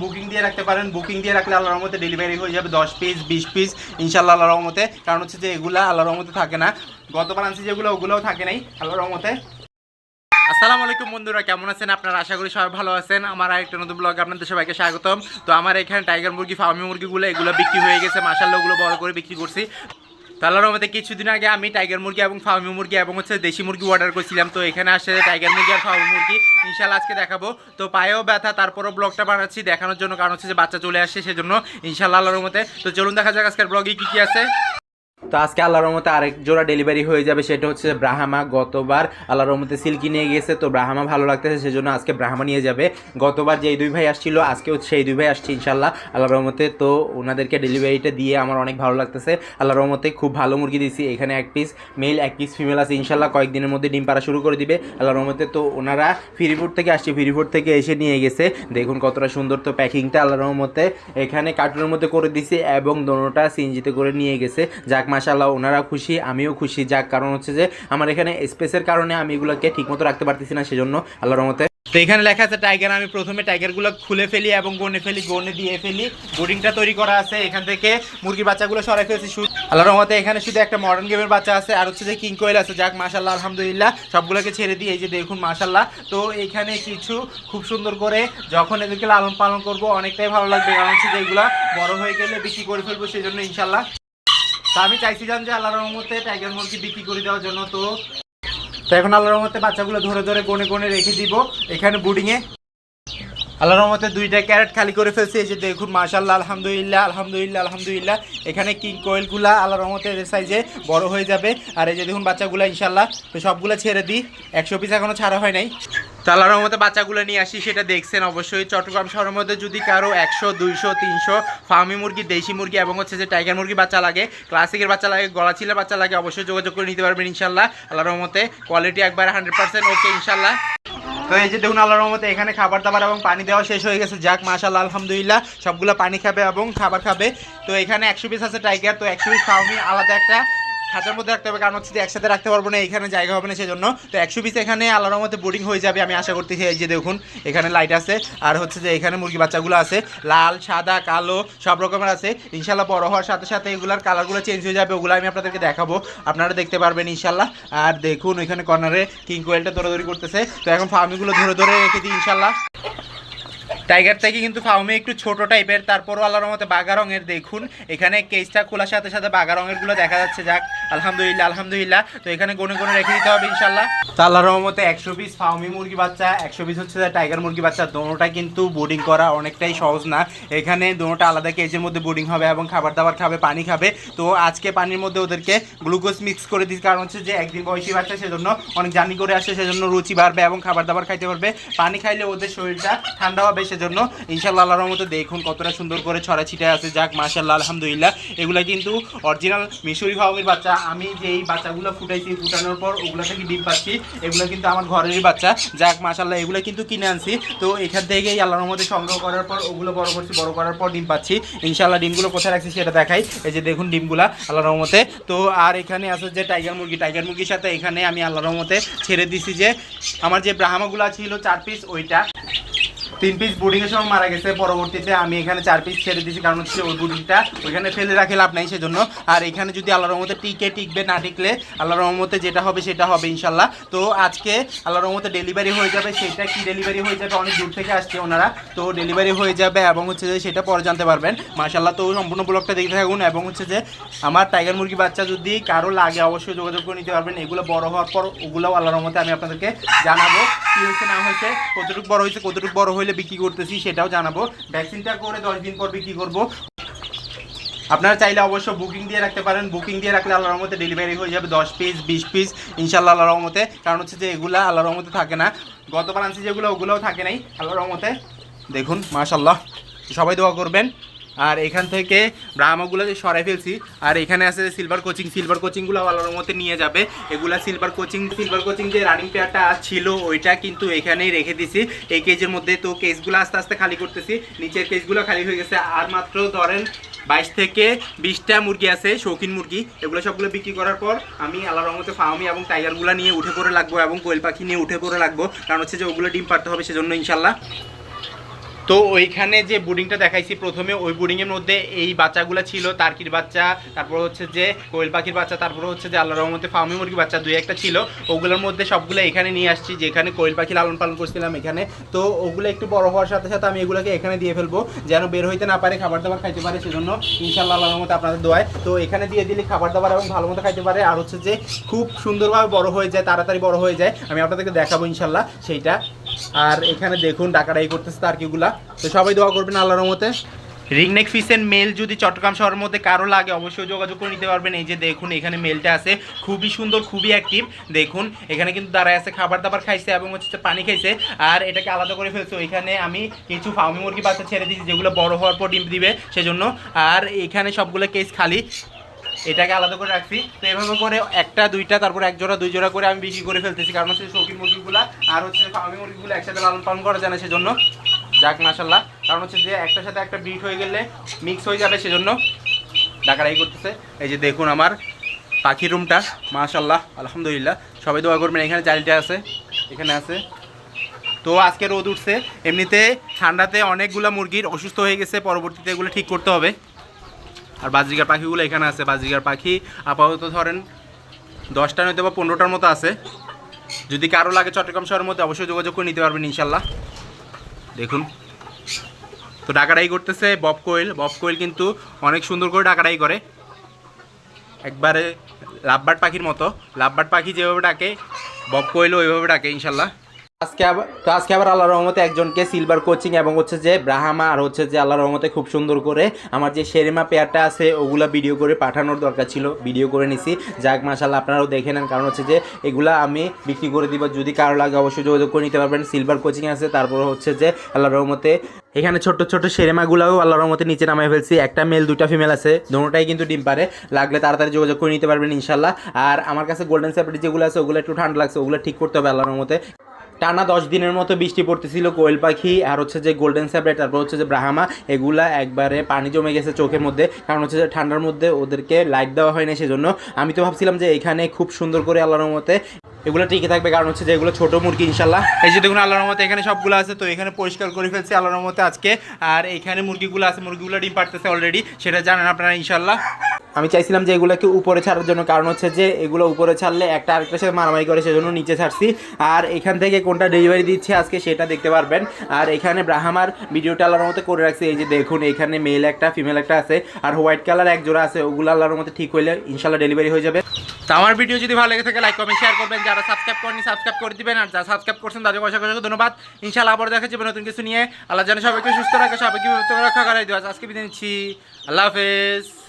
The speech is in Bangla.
বুকিং দিয়ে রাখতে পারেন। বুকিং দিয়ে রাখলে আল্লাহর রহমতে ডেলিভারি হয়ে যাবে। দশ পিস বিশ পিস ইনশাল্লাহ আল্লাহর রহমতে। কারণ হচ্ছে যে এগুলা আল্লাহর রহমতে থাকে না। গতবার আনছি যেগুলো, ওগুলোও থাকে নাই। আল্লাহর রহমতে। আসসালামু আলাইকুম বন্ধুরা, কেমন আছেন আপনারা? আশা করি সবাই ভালো আছেন। আমার আরেকটা নতুন ব্লগ আপনাদের সবাইকে স্বাগতম। তো আমার এখানে টাইগার মুরগি ফার্মি মুরগিগুলো এগুলো বিক্রি হয়ে গেছে। মাসাল্লাহ ওগুলো বড় করে বিক্রি করছি। তাহলে আমাদের কিছুদিন আগে আমি টাইগার মুরগি এবং ফার্মি মুরগি এবং হচ্ছে দেশি মুরগি অর্ডার করেছিলাম। তো এখানে আসে টাইগার মুরগি আর ফার্মি মুরগি। ইনশাল্লাহ আজকে দেখাবো। তো পায়েও ব্যথা, তারপরও ব্লগটা বানাচ্ছি দেখানোর জন্য কারণ হচ্ছে যে বাচ্চা চলে আসে সেজন্য ইনশাল্লাহ আল্লাহর মতে তো চলুন দেখা যাক আজকের ব্লগে কী কী আছে। তো আজকে আল্লাহর রহমতে আরেক জোড়া ডেলিভারি হয়ে যাবে, সেটা হচ্ছে ব্রাহ্মা গতবার আল্লাহর রহমতে সিল্কি নিয়ে গেছে তো ব্রাহ্মা ভালো লাগতেছে, সেজন্য আজকে ব্রাহ্মা নিয়ে যাবে। গতবার যেই দুই ভাই আসছিল, আজকেও সেই দুই ভাই আসছে ইনশাল্লাহ আল্লাহর রহমতে তো ওনাদেরকে ডেলিভারিটা দিয়ে আমার অনেক ভালো লাগতেছে। আল্লাহর রহমতে খুব ভালো মুরগি দিয়েছি, এখানে এক পিস মেল এক পিস ফিমেল আছে ইনশাল্লাহ কয়েকদিনের মধ্যে ডিম পাড়া শুরু করে দিবে। আল্লাহর রহমতে তো ওনারা ফিরিপুর থেকে আসছে ফিরিপুর থেকে এসে নিয়ে গেছে। দেখুন কতটা সুন্দর তো প্যাকিংটা আল্লাহর রহমতে। এখানে কার্টুনের মধ্যে করে দিছে এবং দোনোটা সিনজিতে করে নিয়ে গেছে। যাক মাশাল্লাহ ওনারা খুশি, আমিও খুশি। যাক কারণ হচ্ছে যে, আমার এখানে স্পেসের কারণে আমি এগুলোকে ঠিকমতো রাখতে পারতেছি না, সেজন্য আল্লাহর মতে তো এখানে লেখা আছে টাইগার আমি প্রথমে টাইগারগুলো খুলে ফেলি এবং গনে ফেলি, গনে দিয়ে ফেলি। বোর্ডিংটা তৈরি করা আছে, এখান থেকে মুরগির বাচ্চাগুলো সরাই ফেলছি, শুধু আল্লাহর রহমতে এখানে শুধু একটা মডার্ন গেমের বাচ্চা আছে, আর হচ্ছে যে কিং কোয়েল আছে। যাক মাশাল্লাহ আলহামদুলিল্লাহ, সবগুলোকে ছেড়ে দিয়ে, এই যে দেখুন মাশাল্লাহ তো এখানে কিছু খুব সুন্দর করে যখন এদেরকে লালন পালন করব, অনেকটাই ভালো লাগবে। কারণ হচ্ছে যে এগুলা বড় হয়ে গেলে বিক্রি করে ফেলব সেই জন্য ইনশাল্লাহ তো আমি চাইছিলাম যে আল্লাহর রহমতে টাইগার মুরগি বিক্রি করে দেওয়ার জন্য তো। তো এখন আল্লাহর রহমতে বাচ্চাগুলো ধরে ধরে গনে গনে রেখে দিব। এখানে বুডিংয়ে আল্লাহর রহমতে দুইটা ক্যারেট খালি করে ফেলছে, এই যে দেখুন মাশাল্লাহ আলহামদুলিল্লাহ আলহামদুলিল্লাহ আলহামদুলিল্লাহ। এখানে কিং কোয়েলগুলা আল্লাহর রহমতে এদের সাইজে বড় হয়ে যাবে। আর এই যে দেখুন, বাচ্চাগুলো ইনশাল্লাহ তো সবগুলো ছেড়ে দিই। একশো পিস এখনও ছাড়া হয় নাই। তো আল্লাহর রহমতে বাচ্চাগুলো নিয়ে আসি, সেটা দেখছেন অবশ্যই। চট্টগ্রাম শহরের মধ্যে যদি কারও একশো, দুইশো, তিনশো ফার্মি মুরগি, দেশি মুরগি এবং হচ্ছে যে টাইগার মুরগি বাচ্চা লাগে ক্লাসিকের বাচ্চা লাগে গলা চিলের বাচ্চা লাগে, অবশ্যই যোগাযোগ করে নিতে পারবেন ইনশাল্লাহ আল্লাহর রহমতে কোয়ালিটি একবার হান্ড্রেড পার্সেন্ট ওকে ইনশাল্লাহ তো এই যে দেখুন আল্লাহর রহমতে এখানে খাবার দাবার এবং পানি দেওয়া শেষ হয়ে গেছে। যাক মাশাল্লাহ আলহামদুলিল্লাহ, সবগুলো পানি খাবে এবং খাবার খাবে। তো এখানে একশো পিস আছে টাইগার তো একশো পিস ফার্মি আলাদা একটা খাঁচার মধ্যে রাখতে হবে, কারণ হচ্ছে যে একসাথে রাখতে পারব না, এখানে জায়গা হবে না সেজন্য। তো একশো পিস এখানে আল্লাহর মধ্যে বোর্ডিং হয়ে যাবে, আমি আশা করতেছি, এই যে দেখুন, এখানে লাইট আছে, আর হচ্ছে যে এখানে মুরগি বাচ্চাগুলো আছে, লাল, সাদা, কালো, সব রকমের আছে। ইনশাল্লাহ বড় হওয়ার সাথে সাথে এগুলার কালারগুলো চেঞ্জ হয়ে যাবে, ওগুলো আমি আপনাদেরকে দেখাবো, আপনারা দেখতে পারবেন ইনশাল্লাহ। আর দেখুন, ওইখানে কর্নারে কিং কোয়েলটা দৌড়াদৌড়ি করতেছে, তো এখন ফার্মিগুলো ধরে ধরে রেখে দিই ইনশাল্লাহ। টাইগার থেকে কিন্তু ফাউমি একটু ছোট টাইপের তারপরও আল্লাহর মতে বাঘা রঙের দেখুন। এখানে কেসটা খোলার সাথে সাথে বাঘা রঙেরগুলো দেখা যাচ্ছে, যাক, আলহামদুলিল্লাহ আলহামদুলিল্লাহ। তো এখানে গনে গনে রেখে দিতে হবে ইনশাল্লাহ তো আল্লাহর রহমতে একশো পিস ফাউমি মুরগি বাচ্চা, একশো পিস হচ্ছে টাইগার মুরগি বাচ্চা। দোনোটা কিন্তু বোর্ডিং করা অনেকটাই সহজ না। এখানে দোনোটা আলাদা কেজের মধ্যে বোর্ডিং হবে এবং খাবার দাবার খাবে, পানি খাবে। তো আজকে পানির মধ্যে ওদেরকে গ্লুকোজ মিক্স করে দিচ্ছি কারণ হচ্ছে যে একদিন বয়সী বাচ্চা, সেজন্য অনেক জার্নি করে আসে, সেজন্য রুচি বাড়বে এবং খাবার দাবার খাইতে পারবে। পানি খাইলে ওদের শরীরটা ঠান্ডা হবে, সেজন্য ইনশাল্লাহ আল্লাহর মতো দেখুন কতটা সুন্দর করে ছড়া ছিটায় আছে। যাক মাশাল্লাহ আলহামদুলিল্লাহ। এগুলা কিন্তু অরিজিনাল মিশরি ফার্মের বাচ্চা। আমি যেই বাচ্চাগুলো ফুটাইছি, ফুটানোর পর ওগুলো থেকে ডিম পাচ্ছি। এগুলো কিন্তু আমার ঘরেরই বাচ্চা। যাক মাশাল্লাহ এগুলো কিন্তু কিনে আনছি। তো এখান থেকেই আল্লাহর মধ্যে সংগ্রহ করার পর, ওগুলো বড় করছি, বড় করার পর ডিম পাচ্ছি। ইনশাল্লাহ ডিমগুলো কোথায় রাখছি সেটা দেখাই। এই যে দেখুন ডিমগুলা, আল্লাহর রহমতে। তো আর এখানে আছে যে টাইগার মুরগি। টাইগার মুরগির সাথে এখানে আমি আল্লাহর রহমতে ছেড়ে দিছি যে, আমার যে ব্রাহ্মাগুলা ছিল, চার পিস ওইটা তিন পিস বোর্ডিং এর সময় মারা গেছে। পরবর্তীতে আমি এখানে চার পিস ছেড়ে দিয়েছি, কারণ হচ্ছে ওই বোর্ডিংটা ওইখানে ফেলে রাখে লাভ নাই সেজন্য। আর এখানে যদি আল্লাহর রহমতে টিকে টিকবে, না টিকলে আল্লাহ রহমতে যেটা হবে সেটা হবে ইনশাল্লাহ তো আজকে আল্লাহর রহমতে ডেলিভারি হয়ে যাবে, সেটা কি ডেলিভারি হয়ে যাবে অনেক দূর থেকে আসছে ওনারা। তো ডেলিভারি হয়ে যাবে এবং হচ্ছে যে সেটা পরে জানতে পারবেন। মাশাল্লাহ তো সম্পূর্ণ ব্লগটা দেখতে থাকুন এবং হচ্ছে যে আমার টাইগার মুরগি বাচ্চা যদি কারও লাগে অবশ্যই যোগাযোগ করে নিতে পারবেন। এগুলো বড় হওয়ার পর ওগুলোও আল্লাহর রহমতে আমি আপনাদেরকে জানাব। কি হয়েছে, না হয়েছে, কতটুকু বড় হয়েছে, কতটুকু বড় হইলে বিক্রি করতেছি, সেটাও জানাব। ভ্যাকসিনটা করে দশ দিন পর বিক্রি করব। আপনারা চাইলে অবশ্য বুকিং দিয়ে রাখতে পারেন। বুকিং দিয়ে রাখলে আল্লাহর রহমতে ডেলিভারি হয়ে যাবে। দশ পিস বিশ পিস ইনশাল্লাহ আল্লাহর রহমতে। কারণ হচ্ছে যে এগুলো আল্লাহর রহমতে থাকে না। গতবার আনছি যেগুলো, ওগুলোও থাকে নাই। আল্লাহর রহমতে। দেখুন মাশাল্লাহ সবাই দোয়া করবেন। আর এখান থেকে ব্রাহ্মগুলো যে সরাই ফেলছি, আর এখানে আছে সিলভার কোচিং সিলভার কোচিংগুলো আল্লাহর মধ্যে নিয়ে যাবে। এগুলা সিলভার কোচিং সিলভার কোচিং যে রানিং পেয়ারটা ছিল, ওইটা কিন্তু এখানেই রেখে দিছি। এই কেজের মধ্যে তো কেসগুলো আস্তে আস্তে খালি করতেছি। নিচের কেসগুলো খালি হয়ে গেছে। আর মাত্র ধরেন বাইশ থেকে বিশটা মুরগি আছে, শৌখিন মুরগি। এগুলো সবগুলো বিক্রি করার পর আমি আল্লাহ রহমতে ফার্মি এবং টাইগারগুলো নিয়ে উঠে পড়ে লাগবো এবং কোয়েল পাখি নিয়ে উঠে পড়ে লাগবো। কারণ হচ্ছে যে ওগুলো ডিম পারতে হবে, সেজন্য ইনশাল্লাহ। তো ওইখানে যে বুডিংটা দেখাইছি, প্রথমে ওই বুডিংয়ের মধ্যে এই বাচ্চাগুলো ছিল, তার্কির বাচ্চা, তারপর হচ্ছে যে কোয়েল পাখির বাচ্চা, তারপর হচ্ছে যে আল্লাহ রহমতে ফার্মি মুরগি বাচ্চা, দুই একটা ছিল। ওগুলোর মধ্যে সবগুলো এখানে নিয়ে আসছি, যেখানে কোয়েল পাখি লালন পালন করছিলাম এখানে। তো ওগুলো একটু বড় হওয়ার সাথে সাথে আমি এগুলোকে এখানে দিয়ে ফেলব, যেন বের হইতে না পারে, খাবার দাবার খাইতে পারে, সেজন্য ইনশাল্লাহ আল্লাহর রহমতে আপনাদের দোয়ায়। তো এখানে দিয়ে দিলে খাবার দাবার এবং ভালো মতো খাইতে পারে, আর হচ্ছে যে খুব সুন্দরভাবে বড় হয়ে যায়, তাড়াতাড়ি বড় হয়ে যায়, আমি আপনাদেরকে দেখাবো ইনশাল্লাহ সেইটা আর এখানে দেখুন ডাকাডাই করতেছে তার্কিগুলা তো সবাই দোয়া করবেন আল্লাহর রহমতে। রিংনেক ফিসের মেল যদি চট্টগ্রাম শহরের মধ্যে কারও লাগে অবশ্যই যোগাযোগ করে নিতে পারবেন। এই যে দেখুন এখানে মেলটা আছে। খুবই সুন্দর খুবই অ্যাক্টিভ দেখুন এখানে কিন্তু দাঁড়ায় আছে খাবার দাবার খাইছে এবং হচ্ছে পানি খাইছে। আর এটাকে আলাদা করে ফেলছে। ওইখানে আমি কিছু ফার্মি মুরগি বাচ্চা ছেড়ে দিয়েছি যেগুলো বড় হওয়ার পর ডিম দিবে সেজন্য। আর এখানে সবগুলো কেস খালি। এটাকে আলাদা করে রাখছি। তো এভাবে করে একটা, দুইটা, তারপর এক জোড়া, দুই জোড়া করে আমি বিক্রি করে ফেলতেছি। কারণ হচ্ছে শৌখিন মুরগিগুলা আর হচ্ছে ফার্মি মুরগিগুলো একসাথে লালন পালন করা যায় না সেজন্য। যাক মাসাল্লাহ কারণ হচ্ছে যে একটার সাথে একটা ব্রিড হয়ে গেলে মিক্স হয়ে যাবে সেজন্য। ডাকারাই করতেছে। এই যে দেখুন আমার পাখির রুমটা মাশাল্লাহ আলহামদুলিল্লাহ। সবাই দোয়া করবেন, এখানে চালটা আছে, এখানে আছে। তো আজকে রোদ উঠছে। এমনিতে ঠান্ডাতে অনেকগুলা মুরগির অসুস্থ হয়ে গেছে, পরবর্তীতে এগুলো ঠিক করতে হবে। আর বাজরিকার পাখিগুলো এখানে আছে। বাজরিকার পাখি আপাতত ধরেন দশটা নয়তো বা পনেরোটার মতো আছে। যদি কারও লাগে চট্টগ্রাম শহরের মধ্যে অবশ্যই যোগাযোগ করে নিতে পারবেন ইনশাল্লাহ। দেখুন। তো ডাকাডাই করতেছে বব কোয়েল। বব কোয়েল কিন্তু অনেক সুন্দর করে ডাকাডাই করে। একবারে লাভবার্ড পাখির মতো। লাভবার্ড পাখি যেভাবে ডাকে, বব কোয়েলও ওইভাবে ডাকে ইনশাল্লাহ। আজকে আবার তো আজকে আবার আল্লাহ রহমতে একজনকে সিলভার কোচিং এবং হচ্ছে যে ব্রাহামা আর হচ্ছে যে আল্লাহ রহমতে খুব সুন্দর করে আমার যে শেরেমা পেয়ারটা আছে, ওগুলা ভিডিও করে পাঠানোর দরকার ছিল। ভিডিও করে নিছি। যাক মাশাল্লাহ আপনারাও দেখে নেন। কারণ হচ্ছে যে এগুলা আমি বিক্রি করে দিব। যদি কারও লাগে অবশ্যই যোগাযোগ করে নিতে পারবেন। সিলভার কোচিং আছে। তারপর হচ্ছে যে আল্লাহ রহমতে এখানে ছোট্ট ছোট্ট সেরেমাগুলাও আল্লাহ রহমতে নিচে নামাই ফেলছি। একটা মেল দুটা ফিমেল আছে। দুটোটাই কিন্তু ডিম পারে। লাগলে তাড়াতাড়ি যোগাযোগ করে নিতে পারবেন ইনশাল্লাহ আর আমার কাছে গোল্ডেন সেপারেট যেগুলো আছে, ওগুলো একটু ঠান্ডা লাগছে। ওগুলো ঠিক করতে হবে আল্লাহর রহমতে। টানা দশ দিনের মতো বৃষ্টি পড়তেছিল কোয়েল পাখি, আর হচ্ছে যে গোল্ডেন স্যাপলেট তারপর হচ্ছে যে ব্রাহামা এগুলা একবারে পানি জমে গেছে চোখের মধ্যে, কারণ হচ্ছে যে ঠান্ডার মধ্যে ওদেরকে লাইট দেওয়া হয়নি সেজন্য। আমি তো ভাবছিলাম যে এখানে খুব সুন্দর করে আল্লাহর মতে এগুলো টিকে থাকবে, কারণ হচ্ছে যে এগুলো ছোট মুরগি ইনশাল্লাহ এই যে দেখুন, আল্লাহর মতে এখানে সবগুলো আছে, তো এখানে পরিষ্কার করে ফেলছে আল্লাহর মতে আজকে। আর এখানে মুরগিগুলো আছে, মুরগিগুলো ডিম পারতেছে অলরেডি সেটা জানেন আপনারা ইনশাল্লাহ আমি চাইছিলাম যে এগুলোকে উপরে ছাড়ার জন্য, কারণ হচ্ছে যে এগুলো উপরে ছাড়লে একটা আরেকটার সাথে মারামারি করে, সেজন্য নিচে ছাড়ছি। আর এখান থেকে কোনটা ডেলিভারি দিচ্ছে আজকে সেটা দেখতে পারবেন। আর এখানে ব্রাহামার ভিডিওটা আল্লাহর মতো করে রাখছি। এই যে দেখুন, এখানে মেল একটা ফিমেল একটা আছে। আর হোয়াইট কালার এক জোড়া আছে, ওগুলো আল্লাহর মতো ঠিক হইলে ইনশাল্লাহ ডেলিভারি হয়ে যাবে। তো আমার ভিডিও যদি ভালো লেগে থাকে লাইক কমেন্ট শেয়ার করবেন। যারা সাবস্ক্রাইব করেনি সাবস্ক্রাইব করে দিবেন। আর যারা সাবস্ক্রাইব করছেন তাদের অসংখ্য অসংখ্য ধন্যবাদ। ইনশাল্লাহ আবার দেখা যাবে নতুন কিছু নিয়ে। আল্লাহ যেন সবাইকে সুস্থ রাখে, সবাইকে বিরক্ত রাখা। করাই দেওয়া আজকে আল্লাহ হাফেজ।